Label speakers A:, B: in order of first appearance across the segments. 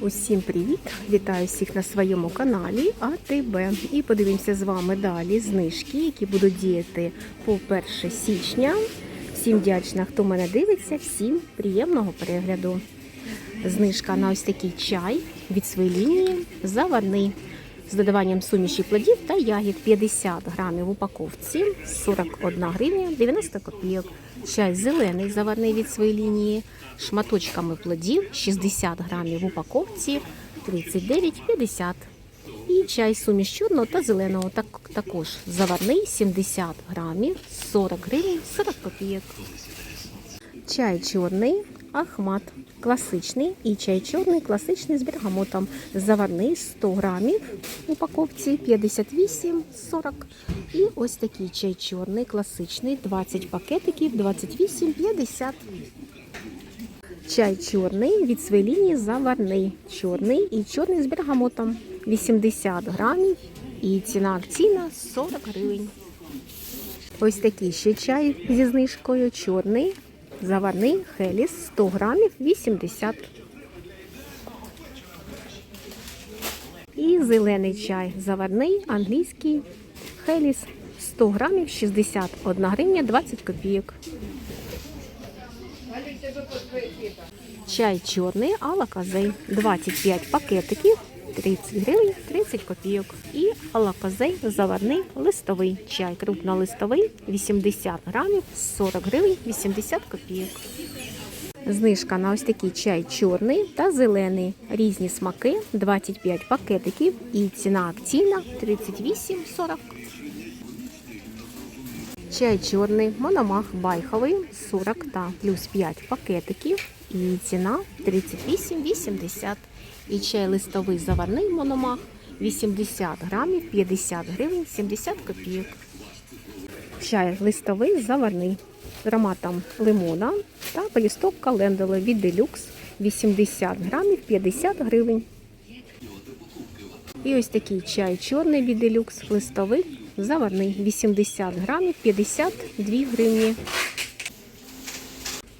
A: Усім привіт! Вітаю всіх на своєму каналі АТБ. І подивимося з вами далі знижки, які будуть діяти по 1 січня. Всім вдячна, хто мене дивиться, всім приємного перегляду. Знижка на ось такий чай від своєї лінії заварний з додаванням суміші плодів та ягід 50 грамів в упаковці 41 гривня 90 копійок. Чай зелений заварний від своєї лінії шматочками плодів 60 грамів в упаковці 39,50. І чай суміш чорного та зеленого так, також заварний 70 грамів 40 гривень 40 копійок. Чай чорний Ахмат. Класичний і чай чорний класичний з бергамотом. Заварний 100 грамів в упаковці 58,40. І ось такий чай чорний, класичний, 20 пакетиків, 28,50. Чай чорний від своєї лінії заварний. Чорний і чорний з бергамотом. 80 грамів і ціна акційна 40 гривень. Ось такий ще чай зі знижкою. Чорний, заварний Хеліс 100 грамів 80. І зелений чай заварний англійський Хеліс 100 грамів 61 гривня 20 копійок. Чай чорний алаказей 25 пакетиків 30 гривень 30 копійок. І алаказей заварний листовий чай крупнолистовий 80 грамів 40 гривень 80 копійок. Знижка на ось такий чай чорний та зелений. Різні смаки 25 пакетиків і ціна акційна 38,40. Чай чорний, мономах байховий 40 та плюс 5 пакетиків і ціна 38,80. І чай листовий заварний мономах 80 грамів 50 гривень 70 копійок. Чай листовий заварний з ароматом лимона та полісток календули від делюкс 80 грамів 50 гривень. І ось такий чай чорний від делюкс листовий заварний 80 грамів 52 гривні.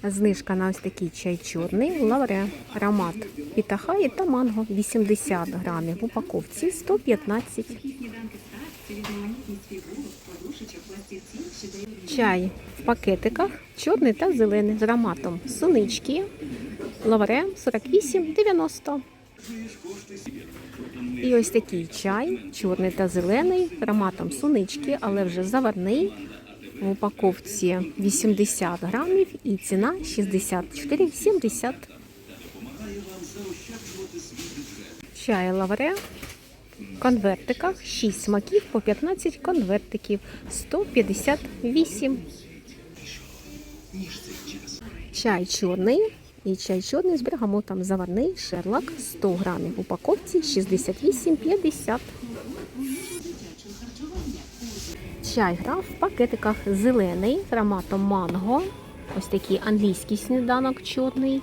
A: Знижка на ось такий чай чорний, лавре, аромат пітахаї та манго 80 грамів в упаковці 115. Чай в пакетиках чорний та зелений з ароматом сунички, лавре 48,90. І ось такий чай, чорний та зелений, ароматом сунички, але вже заварний. В упаковці 80 грамів і ціна 64,70. Чай лавре в конвертиках 6 смаків по 15 конвертиків 158. Чай чорний і чай чорний з бергамотом заварний шерлак 100 грамів в упаковці 68,50. Чай граф в пакетиках зелений з ароматом манго. Ось такий англійський сніданок чорний.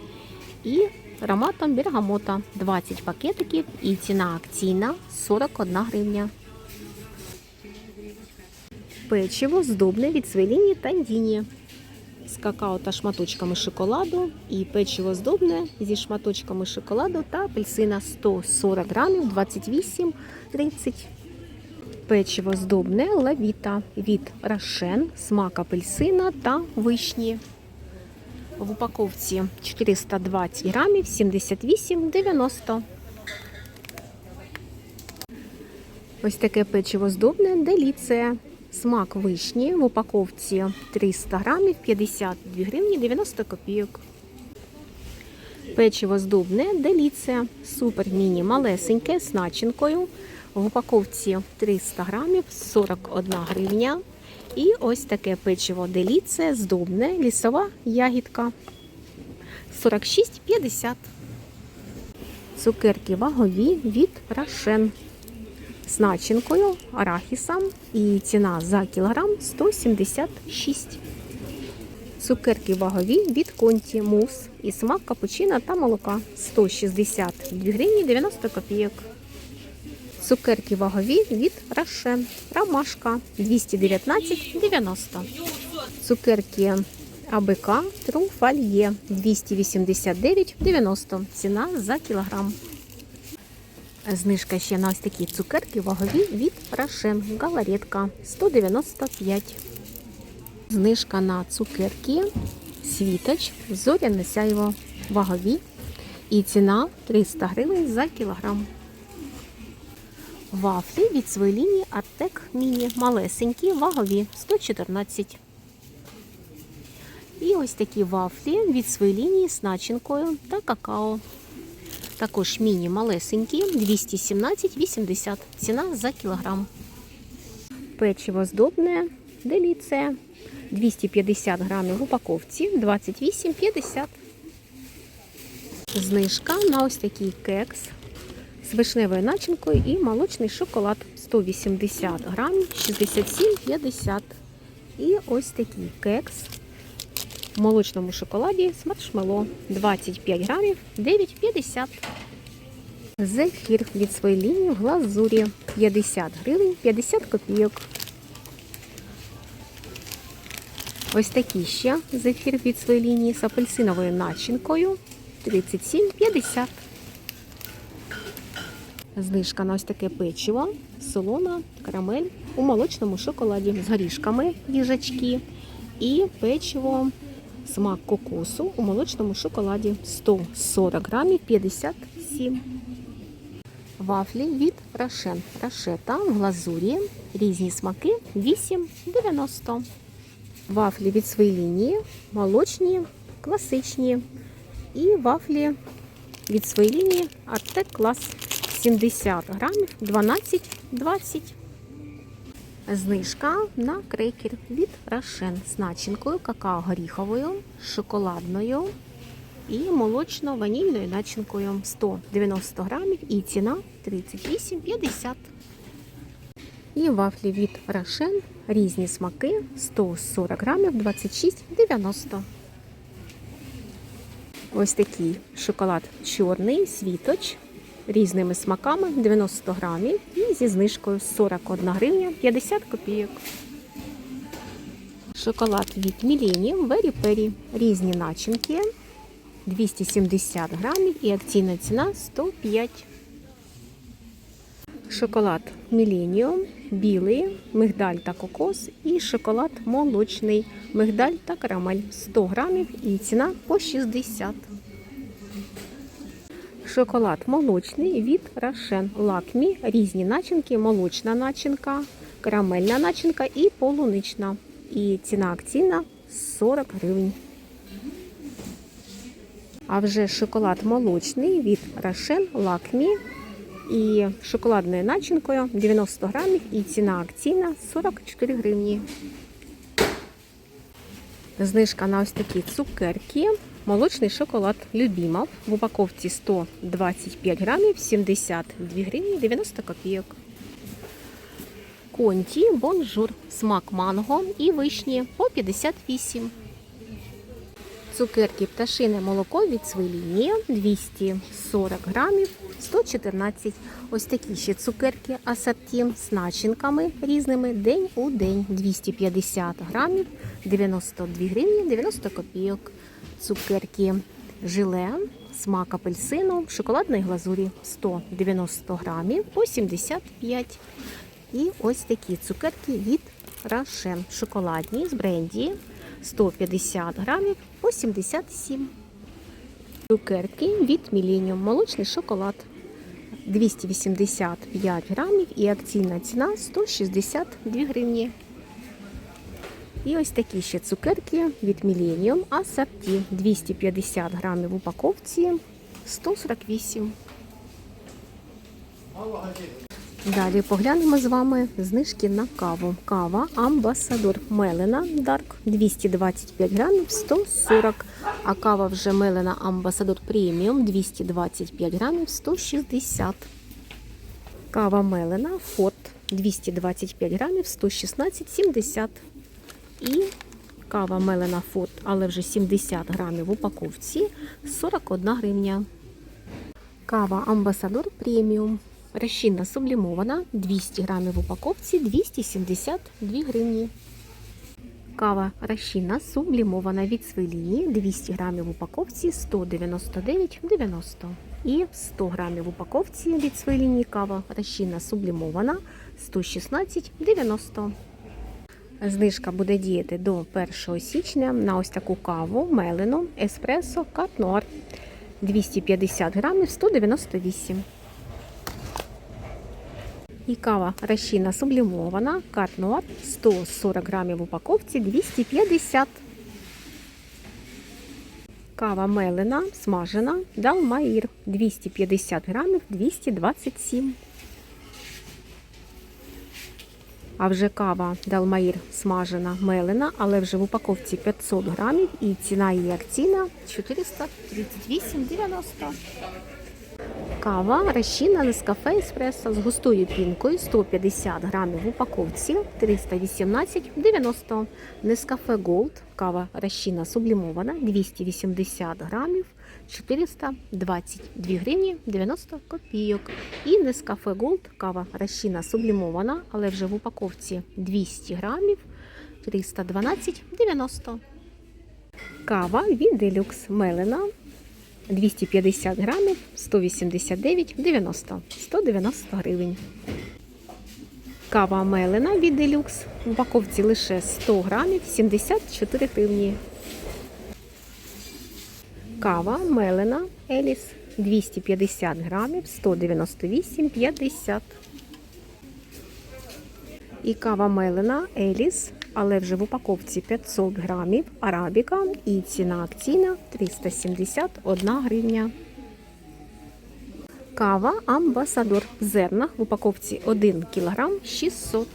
A: І ароматом бергамота 20 пакетиків і ціна акційна 41 гривня. Печиво здобне від свеліні Тандіні з какао та шматочками шоколаду. І печиво здобне зі шматочками шоколаду та апельсина 140 грамів 28,30 Печиво здобне лавіта від Рашен, смак апельсина та вишні. В упаковці 420 грамів 78,90. Ось таке печиво здобне деліція. Смак вишні в упаковці 300 грамів 52 гривні 90 копійок. Печиво здобне деліція. Супер міні малесеньке з начинкою. В упаковці 300 грамів 41 гривня. І ось таке печиво деліце, здобне, лісова ягідка 46,50. Цукерки вагові від Рашен з начинкою, арахісом. І ціна за кілограм 176. Цукерки вагові від конті, мус і смак капучино та молока 162 гривні 90 копійок. Цукерки вагові від Рошен. Ромашка 219,90. Цукерки АБК Труфальє 289,90. Ціна за кілограм. Знижка ще на ось такі цукерки вагові від Рошен. Галаретка 195. Знижка на цукерки світоч зоряне сяйво вагові. І ціна 300 гривень за кілограм. Вафлі від своєї лінії Артек Міні. Малесенькі, вагові 114. І ось такі вафлі від своєї лінії з начинкою та какао. Також міні малесенькі 217,80. Ціна за кілограм. Печиво здобне, деліце 250 грамів в упаковці 28,50. Знижка на ось такий кекс вишневою начинкою і молочний шоколад 180 грамів 67,50. І ось такий кекс в молочному шоколаді з маршмело 25 грамів 9,50. Зефір від своєї лінії в глазурі 50 гривень 50 копійок. Ось такий ще зефір від своєї лінії з апельсиновою начинкою 37,50. Знижка на ось таке печиво, солона, карамель у молочному шоколаді з горішками їжачки і печиво смак кокосу у молочному шоколаді 140 грамів 57. Вафлі від Рошен. Рошета в глазурі. Різні смаки 8,90. Вафлі від своєї лінії, молочні, класичні. І вафлі від своєї лінії Артек Клас 70 грамів 12,20. Знижка на крекер від Рошен з начинкою какао-горіховою, шоколадною і молочно-ванільною начинкою 190 грамів і ціна 38,50. І вафлі від Рошен різні смаки 140 грамів 26,90. Ось такий шоколад чорний, світоч різними смаками 90 грамів і зі знижкою 41 гривня 50 копійок. Шоколад від Millennium Very Perry. Різні начинки 270 грамів і акційна ціна 105. Шоколад Millennium білий, мигдаль та кокос і шоколад молочний, мигдаль та карамель 100 грамів і ціна по 60. Шоколад молочний від Рошен Лакмі. Різні начинки, молочна начинка, карамельна начинка і полунична. І ціна акційна 40 гривень. А вже шоколад молочний від Рошен Лакмі. І шоколадною начинкою 90 грамів і ціна акційна 44 гривні. Знижка на ось такі цукерки. Молочний шоколад Любімов в упаковці 125 грамів 72 гривні 90 копійок. Конті бонжур, смак манго і вишні по 58. Цукерки пташине молоко від свилінні 240 грамів 114. Ось такі ще цукерки асорті з начинками різними день у день 250 грамів 92 гривні 90 копійок. Цукерки желе, смак апельсину в шоколадній глазурі 190 грамів по 75. І ось такі цукерки від Рошен. Шоколадні з бренді 150 грамів по 77. Цукерки від Millennium. Молочний шоколад 285 грамів і акційна ціна 162 гривні. І ось такі ще цукерки від Millennium Асорті 250 грамів в упаковці 148. Далі поглянемо з вами знижки на каву. Кава Амбасадор Мелена Дарк 225 грамів 140. А кава вже Мелена Амбасадор Преміум 225 грамів 160. Кава Мелена Форт 225 грамів 116,70. І кава Мелена Форт, але вже 70 грамів в упаковці 41 гривня. Кава Амбасадор Преміум. Розчинна сублімована 200 грамів в упаковці 272 гривні. Кава розчинна сублімована від своєї лінії 200 грамів в упаковці 199,90. І 100 грамів в упаковці від своєї лінії кава розчинна сублімована 116,90. Знижка буде діяти до 1 січня на ось таку каву мелену еспресо Катнуар 250 грамів 198. І кава розчинна сублімована Катнуар 140 грамів в упаковці 250. Кава мелена смажена Далмаїр 250 грамів 227. А вже кава Далмаїр смажена мелена, але вже в упаковці 500 грамів і ціна її акційна 438,90. Кава розчинна Нескафе Еспресо з густою пінкою 150 грамів в упаковці 318,90. Нескафе Голд, кава розчинна сублімована 280 грамів 422 гривні 90 копійок. І Нескафе Голд, кава розчинна сублімована, але вже в упаковці 200 грамів 312,90. Кава від Делюкс Мелена 250 грамів 189,90 190 гривень. Кава мелена від Делюкс в упаковці лише 100 грамів 74 гривні. Кава мелена Еліс 250 грамів 198,50. І кава мелена Еліс, але вже в упаковці 500 грамів арабіка і ціна акційна 371 гривня. Кава Амбасадор в зернах в упаковці 1 кг 600.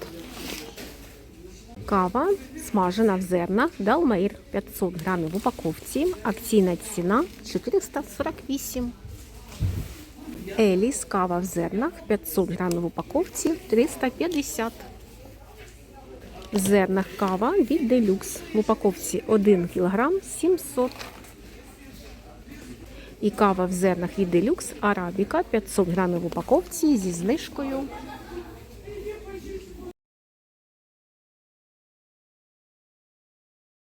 A: Кава смажена в зернах Далмаїр 500 грамів в упаковці. Акційна ціна 448. Еліс кава в зернах 500 грамів в упаковці 350. В зернах кава від Делюкс в упаковці 1 кг 700. І кава в зернах від Делюкс Арабіка 500 грамів в упаковці зі знижкою